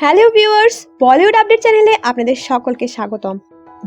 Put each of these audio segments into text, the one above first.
Hello viewers, Bollywood update চ্যানেলে আপনাদের সকলকে স্বাগতম।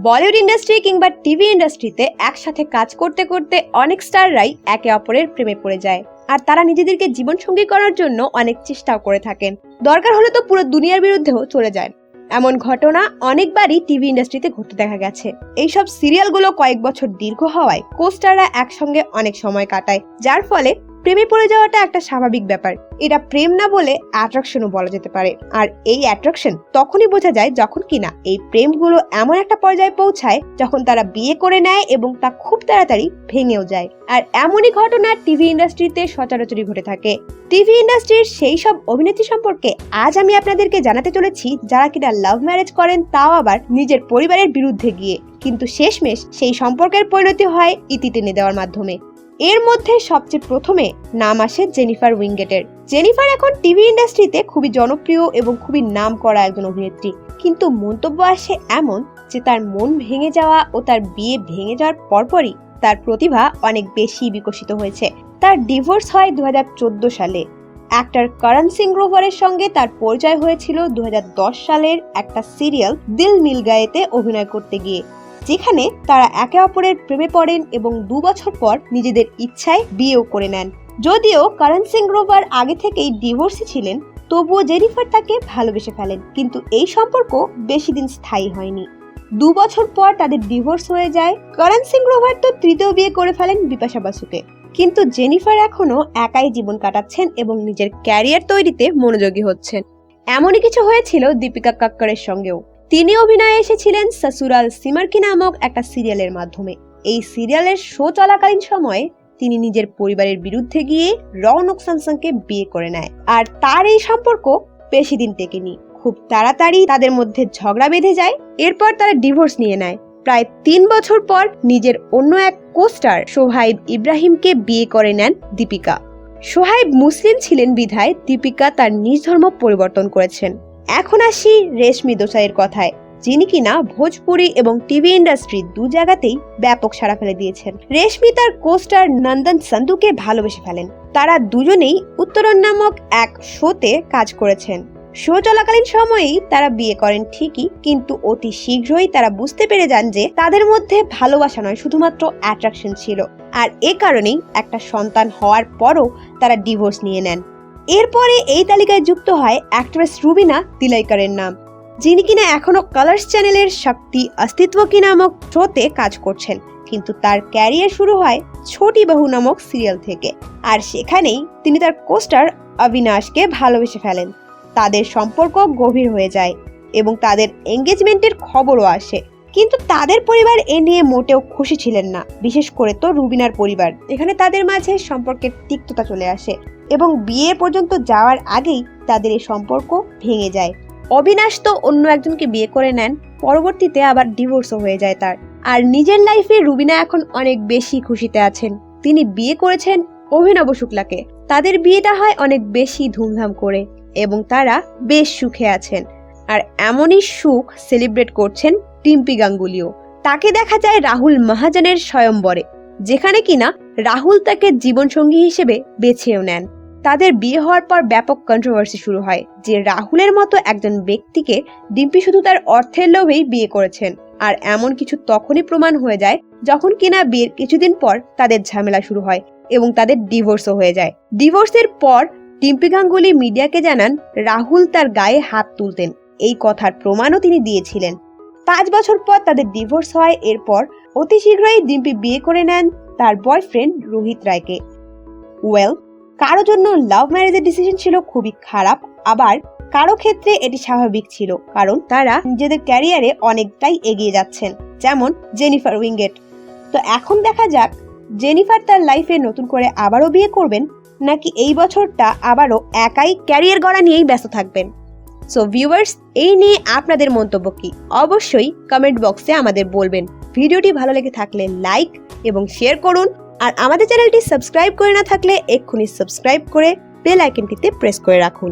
বলিউড ইন্ডাস্ট্রি কিংবা টিভি ইন্ডাস্ট্রিতে একসাথে কাজ করতে করতে অনেক স্টাররাই একে অপরের প্রেমে পড়ে যায়। আর তারা নিজেদেরকে জীবনসঙ্গী করার জন্য অনেক চেষ্টাও করে থাকেন। দরকার হলে তো পুরো দুনিয়ার বিরুদ্ধেও চলে যায়। এমন ঘটনা অনেকবারই টিভি ইন্ডাস্ট্রিতে ঘটতে দেখা গেছে। এইসব সিরিয়ালগুলো কয়েক বছর দীর্ঘ হওয়ায় কোস্টাররা একসঙ্গে অনেক সময় কাটায়, যার ফলে প্রেমে পড়ে যাওয়াটা একটা স্বাভাবিক ব্যাপার। এটা প্রেম না বলে অ্যাট্রাকশনও বলা যেতে পারে। আর এই অ্যাট্রাকশন তখনই বোঝা যায় যখন কিনা এই প্রেমগুলো এমন একটা পর্যায়ে পৌঁছায় যখন তারা বিয়ে করে নেয় এবং তা খুব তাড়াতাড়ি ভেঙেও যায়। আর এমনই ঘটনা টিভি ইন্ডাস্ট্রিতে সচরাচরই ঘটে থাকে। টিভি ইন্ডাস্ট্রির সেই সব অভিনেত্রী সম্পর্কে আজ আমি আপনাদেরকে জানাতে চলেছি, যারা কিনা লাভ ম্যারেজ করেন তাও আবার নিজের পরিবারের বিরুদ্ধে গিয়ে। কিন্তু শেষমেশ সেই সম্পর্কের পরিণতি হয় ইতি টেনে দেওয়ার মাধ্যমে। এর মধ্যে সবচেয়ে প্রথমে নাম আসে জেনিফার উইঙ্গেটের। জেনিফার এখন টিভি ইন্ডাস্ট্রিতে খুবই জনপ্রিয় এবং খুবই নাম করা একজন অভিনেত্রী। কিন্তু মন্তব্য আসে এমন যে তার মন ভেঙে যাওয়া ও তার বিয়ে ভেঙে যাওয়ার পরপরই তার প্রতিভা অনেক বেশি বিকশিত হয়েছে। তার ডিভোর্স হয় দু চোদ্দ সালে। অ্যাক্টর করণ সিং গ্রোভারের সঙ্গে তার পরিচয় হয়েছিল দু হাজার দশ সালের একটা সিরিয়াল দিল মিল গায়েতে অভিনয় করতে গিয়ে। যেখানে তারা একে অপরের প্রেমে পড়েন এবং দু বছর পর নিজেদের ইচ্ছায় বিয়েও করে নেন। যদিও করণ সিং গ্রোভার আগে থেকেই ডিভোর্সি ছিলেন, তবুও জেনিফার তাকে ভালোবেসে ফেলেন, কিন্তু এই সম্পর্ক বেশি দিন স্থায়ী হয়নি। দু বছর পর তাদের ডিভোর্স হয়ে যায়। করণ সিং গ্রোভার তো তৃতীয় বিয়ে করে ফেলেন বিপাশা বাসুকে। কিন্তু জেনিফার এখনও একাই জীবন কাটাচ্ছেন এবং নিজের ক্যারিয়ার তৈরিতে মনোযোগী হচ্ছেন। এমনই কিছু হয়েছিল দীপিকা কাক্করের সঙ্গেও। তিনি অভিনয়ে এসেছিলেন সসুরাল সিমারকি নামক একটা সিরিয়ালের মাধ্যমে। এই সিরিয়ালের শো চলাকালীন সময়ে তিনি নিজের পরিবারের বিরুদ্ধে গিয়ে রৌনক সামসাংকে বিয়ে করে নেয়। আর তার এই সম্পর্ক বেশি দিন টেকেনি। খুব তাড়াতাড়ি তাদের মধ্যে ঝগড়া বেঁধে যায়, এরপর তারা ডিভোর্স নিয়ে নেয়। প্রায় তিন বছর পর নিজের অন্য এক কোস্টার সোহাইব ইব্রাহিমকে বিয়ে করে নেন দীপিকা। সোহাইব মুসলিম ছিলেন বিধায় দীপিকা তার নিজ ধর্ম পরিবর্তন করেছেন। এখন আসি রেশমি দোসাইয়ের কথায়, যিনি কিনা ভোজপুরি এবং টিভি ইন্ডাস্ট্রি দু জায়গাতেই ব্যাপক সাড়া ফেলে দিয়েছেন। রেশমি তার কোস্টার নন্দন সন্ধুকে ভালোবেসে ফেলেন। তারা দুজনেই উত্তরণ নামক এক শোতে কাজ করেছেন। শো চলাকালীন সময়েই তারা বিয়ে করেন ঠিকই, কিন্তু অতি শীঘ্রই তারা বুঝতে পেরে যান যে তাদের মধ্যে ভালোবাসা নয়, শুধুমাত্র অ্যাট্রাকশন ছিল। আর এ কারণেই একটা সন্তান হওয়ার পরও তারা ডিভোর্স নিয়ে নেন। এরপরে এই তালিকায় যুক্ত হয় অ্যাক্ট্রেস রুবিনা তিলাইকারের নাম, যিনি কিনা এখনও কালার্স চ্যানেলের শক্তি অস্তিত্ব কি নামক শোতে কাজ করছেন। কিন্তু তার ক্যারিয়ার শুরু হয় ছোটি বাহু নামক সিরিয়াল থেকে। আর সেখানেই তিনি তার কোস্টার অবিনাশকে ভালোবেসে ফেলেন। তাদের সম্পর্ক গভীর হয়ে যায় এবং তাদের এঙ্গেজমেন্টের খবরও আসে। কিন্তু তাদের পরিবার এ নিয়ে মোটেও খুশি ছিলেন না, বিশেষ করে তো রুবিনার পরিবার। এখানে তাদের মাঝে সম্পর্কের তিক্ততা চলে আসে এবং বিয়ে পর্যন্ত যাওয়ার আগেই তাদের এই সম্পর্ক ভেঙে যায়। অবিনাশ তো অন্য একজনকে বিয়ে করে নেন, পরবর্তীতে আবার ডিভোর্সও হয়ে যায় তার। আর নিজের লাইফে রুবিনা এখন অনেক বেশি খুশিতে আছেন। তিনি বিয়ে করেছেন অভিনব শুক্লাকে। তাদের বিয়েটা হয় অনেক বেশি ধুমধাম করে এবং তারা বেশ সুখে আছেন। আর এমনই সুখ সেলিব্রেট করছেন টিম্পি গাঙ্গুলিও। তাকে দেখা যায় রাহুল মহাজনের স্বয়ম্বরে, যেখানে কিনা রাহুল তাকে জীবনসঙ্গী হিসেবে বেছেও নেন। তাদের বিয়ে হওয়ার পর ব্যাপক কন্ট্রোভার্সি শুরু হয়, যে রাহুলের মতো একজন ব্যক্তিকে ডিম্পি শুধু তার অর্থের লোভেই বিয়ে করেছেন, আর এমন কিছু তখনই প্রমাণ হয়ে যায় যখন কিনা বিয়ের কিছুদিন পর তাদের ঝামেলা শুরু হয় এবং তাদের ডিভোর্সও হয়ে যায়। ডিভোর্সের পর ডিম্পি গাঙ্গুলি মিডিয়াকে জানান রাহুল তার গায়ে হাত তুলতেন। এই কথার প্রমাণও তিনি দিয়েছিলেন। পাঁচ বছর পর তাদের ডিভোর্স হয়। এরপর অতি শীঘ্রই ডিম্পি বিয়ে করে নেন তার বয়ফ্রেন্ড রোহিত রায়কে। ওয়েল কারও জন্য লাভ ম্যারেজের ডিসিশন ছিল খুবই খারাপ। আবার কারও ক্ষেত্রে এটি স্বাভাবিক ছিল, কারণ তারা নিজেদের ক্যারিয়ারে অনেকটাই এগিয়ে যাচ্ছেন, যেমন জেনিফার উইঙ্গেট তো এখন দেখা যাক জেনিফার তার লাইফে নতুন করে আবারও বিয়ে করবেন, নাকি এই বছরটা আবারও একাই ক্যারিয়ার গড়া নিয়েই ব্যস্ত থাকবেন? সো ভিউয়ার্স এই নিয়ে আপনাদের মন্তব্য কি? অবশ্যই কমেন্ট বক্সে আমাদের বলবেন। ভিডিওটি ভালো লেগে থাকলে লাইক এবং শেয়ার করুন। আর আমাদের চ্যানেলটি সাবস্ক্রাইব করে না থাকলে এক্ষুনি সাবস্ক্রাইব করে বেল আইকনটিতে প্রেস করে রাখুন।